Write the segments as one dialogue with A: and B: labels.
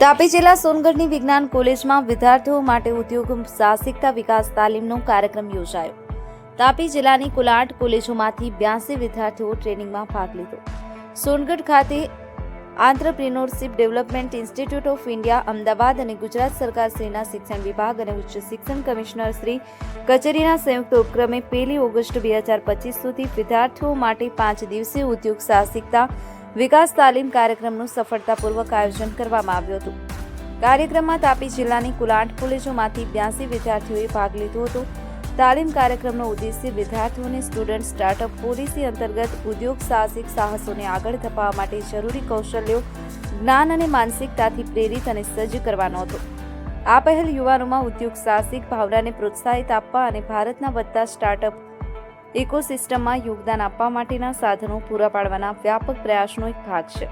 A: તાપી જિલ્લા સોનગઢની વિજ્ઞાન કોલેજમાં વિદ્યાર્થીઓ માટે ઉદ્યોગ સાહસિકતા વિકાસ તાલીમનો કાર્યક્રમ યોજાયો. તાપી જિલ્લાની કુલ આઠ કોલેજોમાંથી બ્યાસી વિદ્યાર્થીઓ ટ્રેનિંગમાં ભાગ લીધો. સોનગઢ ખાતે entrepreneurship development institute of India, Ahmedabad અને ગુજરાત સરકાર શ્રીના શિક્ષણ વિભાગ અને ઉચ્ચ શિક્ષણ કમિશનર શ્રી કચેરીના સંયુક્ત ઉપક્રમે પહેલી ઓગસ્ટ બે હજાર પચીસ સુધી વિદ્યાર્થીઓ માટે પાંચ દિવસીય ઉદ્યોગ સાહસિકતા વિકાસ તાલીમ કાર્યક્રમનું સફળતાપૂર્વક આયોજન કરવામાં આવ્યું હતું. કાર્યક્રમમાં તાપી જિલ્લાની કુલ આઠ કોલેજોમાંથી બ્યાસી વિદ્યાર્થીઓએ ભાગ લીધો હતો. તાલીમ કાર્યક્રમનો ઉદ્દેશ્ય વિદ્યાર્થીઓને સ્ટુડન્ટ સ્ટાર્ટઅપ પોલિસી અંતર્ગત ઉદ્યોગ સાહસિક સાહસોને આગળ ધપાવવા માટે જરૂરી કૌશલ્યો, જ્ઞાન અને માનસિકતાથી પ્રેરિત અને સજ્જ કરવાનો હતો. આ પહેલ યુવાનોમાં ઉદ્યોગ સાહસિક ભાવનાને પ્રોત્સાહિત આપવા અને ભારતના વધતા સ્ટાર્ટઅપ ઇકોસિસ્ટમમાં યોગદાન આપવા માટેના સાધનો પૂરા પાડવાના વ્યાપક પ્રયાસનો એક ભાગ છે.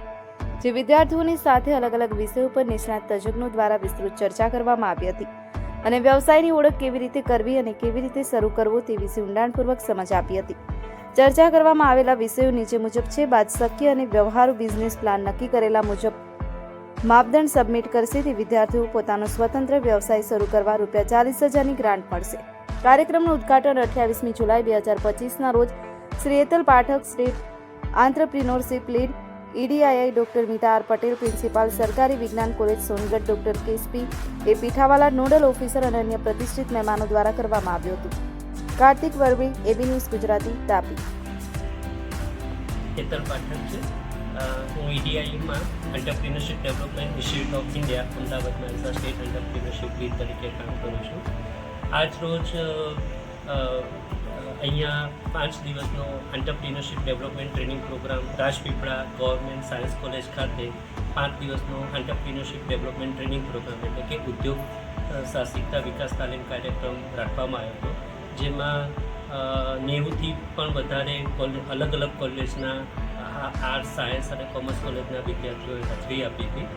A: જે વિદ્યાર્થીઓની સાથે અલગ અલગ વિષયો પર નિષ્ણાત તજજ્ઞો દ્વારા વિસ્તૃત ચર્ચા કરવામાં આવી હતી અને વ્યવસાયની ઓળખ કેવી રીતે કરવી અને કેવી રીતે શરૂ કરવો તે વિશે ઊંડાણપૂર્વક સમજ આપી હતી. ચર્ચા કરવામાં આવેલા વિષયો નીચે મુજબ છે, બાદ શક્ય અને વ્યવહારુ બિઝનેસ પ્લાન નક્કી કરેલા મુજબ માપદંડ સબમિટ કરશે. તે વિદ્યાર્થીઓ પોતાનો સ્વતંત્ર વ્યવસાય શરૂ કરવા રૂપિયા ચાલીસ હજારની ગ્રાન્ટ મળશે. કાર્યક્રમનું ઉદ્ઘાટન અઠ્યાવીસમી જુલાઈ બે હજાર પચીસના રોજ Shri એતલ Pathak state entrepreneurship lead EDII doctor Mita R Patel, principal સરકારી વિજ્ઞાન college Songadh doctor કેસપી A Pithawala nodal officer અને અન્ય પ્રતિષ્ઠિત મહેમાનો દ્વારા કરવામાં આવ્યું હતું. Kartik Varvi, AB news Gujarati, Tapi.
B: Ketan Pathak છે. હું ઈડીઆઈમાં entrepreneurship development institute of India, અમદાવાદમાં સ્ટેટ એન્ટરપ્રિનરશિપ લીડ તરીકે કામ કરું છું. આજ રોજ અહીંયા પાંચ દિવસનો entrepreneurship development training programme Rajpipla government science college ખાતે પાંચ દિવસનો એન્ટરપ્રિનરશિપ ડેવલપમેન્ટ ટ્રેનિંગ પ્રોગ્રામ એટલે કે ઉદ્યોગ સાહસિકતા વિકાસ તાલીમ કાર્યક્રમ રાખવામાં આવ્યો હતો. જેમાં નેવુંથી પણ વધારે અલગ અલગ કોલેજના આર્ટ્સ સાયન્સ અને કોમર્સ કોલેજના વિદ્યાર્થીઓએ હાજરી આપી હતી.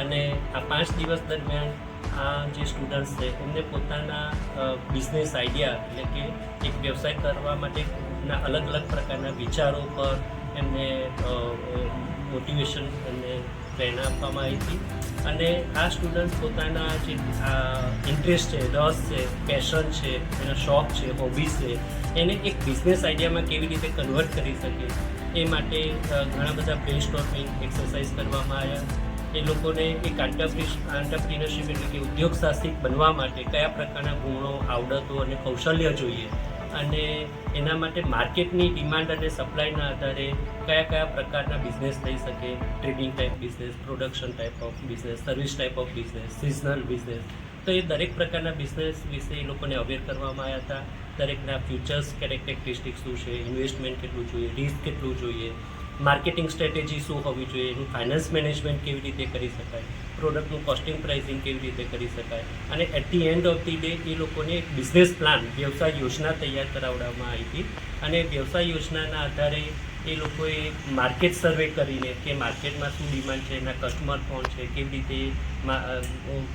B: અને આ પાંચ દિવસ દરમિયાન આ જે સ્ટુડન્ટ્સ છે, એમને પોતાના બિઝનેસ આઈડિયા એટલે કે એક વ્યવસાય કરવા માટેના અલગ અલગ પ્રકારના વિચારો પર એમને મોટિવેશન એમને પ્રેરણા આપવામાં આવી હતી. અને આ સ્ટુડન્ટ પોતાના જે ઇન્ટરેસ્ટ છે, રસ છે પેશન છે, એનો શોખ છે હોબીઝ છે, એને એક બિઝનેસ આઈડિયામાં કેવી રીતે કન્વર્ટ કરી શકે એ માટે ઘણા બધા બ્રેન સ્ટોર્મિંગ એક્સરસાઇઝ કરવામાં આવ્યા. એ લોકોને એક આંટરપ્રિનરશિપ એટલે કે ઉદ્યોગ સાહસિક બનવા માટે કયા પ્રકારના ગુણો, આવડતો અને કૌશલ્ય જોઈએ અને એના માટે માર્કેટની ડિમાન્ડ અને સપ્લાયના આધારે કયા કયા પ્રકારના બિઝનેસ થઈ શકે, trading type business production type of business service type of business seasonal business તો એ દરેક પ્રકારના બિઝનેસ વિશે એ લોકોને અવેર કરવામાં આવ્યા હતા. દરેકના ફ્યુચર્સ કેરેક્ટરિસ્ટિક શું છે ઇન્વેસ્ટમેન્ટ કેટલું જોઈએ રિસ્ક કેટલું જોઈએ માર્કેટિંગ સ્ટ્રેટેજી શું હોવી જોઈએ, એનું ફાઇનાન્સ મેનેજમેન્ટ કેવી રીતે કરી શકાય, પ્રોડક્ટનું કોસ્ટિંગ પ્રાઇસિંગ કેવી રીતે કરી શકાય અને at the end of the day એ લોકોને એક બિઝનેસ પ્લાન વ્યવસાય યોજના તૈયાર કરાવવામાં આવી હતી અને વ્યવસાય યોજનાના આધારે એ લોકોએ માર્કેટ સર્વે કરીને કે માર્કેટમાં શું ડિમાન્ડ છે, એના કસ્ટમર કોણ છે, કેવી રીતે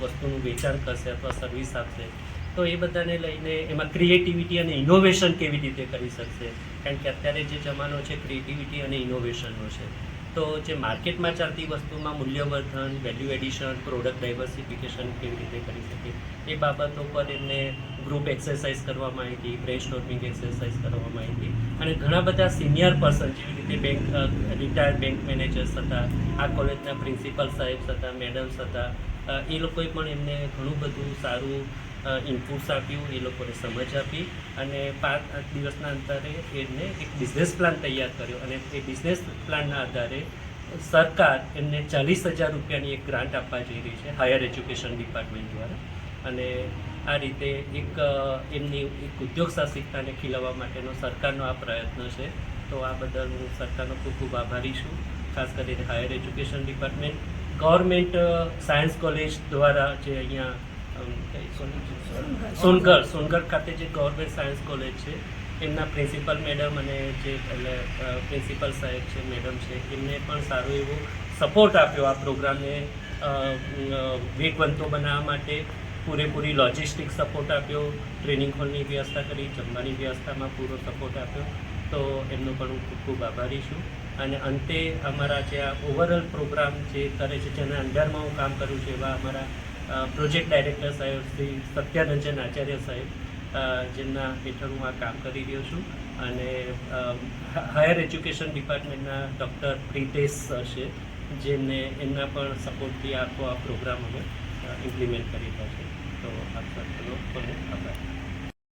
B: વસ્તુનું વેચાણ કરશે અથવા સર્વિસ આપશે તો એ બધાને લઈને એમાં ક્રિએટિવિટી અને ઇનોવેશન કેવી રીતે કરી શકશે? કારણ કે અત્યારે જે જમાનો છે ક્રિએટિવિટી અને ઇનોવેશનનો છે. તો જે માર્કેટમાં ચાલતી વસ્તુમાં મૂલ્યવર્ધન વેલ્યુ એડિશન પ્રોડક્ટ ડાયવર્સિફિકેશન કેવી રીતે કરી શકે, એ બાબતો પર એમને ગ્રુપ એક્સરસાઇઝ કરવામાં આવી હતી બ્રેન સ્ટોર્મિંગ એક્સરસાઇઝ કરવામાં આવી અને ઘણા બધા સિનિયર પર્સન જેવી રીતે બેંક રિટાયર્ડ બેંક મેનેજર્સ હતા, આ કોલેજના પ્રિન્સિપલ સાહેબ્સ હતા મેડમ્સ હતા એ લોકોએ પણ એમને ઘણું બધું સારું ઇનપુટ્સ આપ્યું એ લોકોને સમજ આપી અને પાંચ આઠ દિવસના અંતરે એમને એક બિઝનેસ પ્લાન તૈયાર કર્યો અને એ બિઝનેસ પ્લાનના આધારે સરકાર એમને ચાલીસ હજાર રૂપિયાની એક ગ્રાન્ટ આપવા જઈ રહી છે હાયર એજ્યુકેશન ડિપાર્ટમેન્ટ દ્વારા. અને આ રીતે એક એમની એક ઉદ્યોગ સાહસિકતાને ખીલવવા માટેનો સરકારનો આ પ્રયત્ન છે. તો આ બદલ હું સરકારનો ખૂબ ખૂબ આભારી છું, ખાસ કરીને higher education department government science college દ્વારા જે અહીંયા સોનગઢ. સોનગઢ ખાતે જે ગવર્મેન્ટ સાયન્સ કોલેજ છે, એમના પ્રિન્સિપલ મેડમ અને જે એટલે પ્રિન્સિપલ સાહેબ છે, મેડમ છે, એમને પણ સારો એવો સપોર્ટ આપ્યો આ પ્રોગ્રામને વેગવંતો બનાવવા માટે. પૂરેપૂરી લોજિસ્ટિક સપોર્ટ આપ્યો, ટ્રેનિંગ હોલની વ્યવસ્થા કરી, જમવાની વ્યવસ્થામાં પૂરો સપોર્ટ આપ્યો. તો એમનો પણ હું ખૂબ ખૂબ આભારી છું. અને અંતે અમારા જે આ ઓવરઓલ પ્રોગ્રામ જે કરે છે, જેના અંડરમાં હું કામ કરું છું, એવા અમારા પ્રોજેક્ટ ડાયરેક્ટર સાહેબ શ્રી સત્યાનંજન આચાર્ય સાહેબ જેમના હેઠળ હું આ કામ કરી રહ્યો છું. અને હાયર એજ્યુકેશન ડિપાર્ટમેન્ટના ડૉક્ટર પ્રિતેશ છે, જેમને એમના પણ સપોર્ટથી આખો આ પ્રોગ્રામ અમે ઇમ્પ્લિમેન્ટ કરી રહ્યા છે તો આપ સર્વનો આભાર.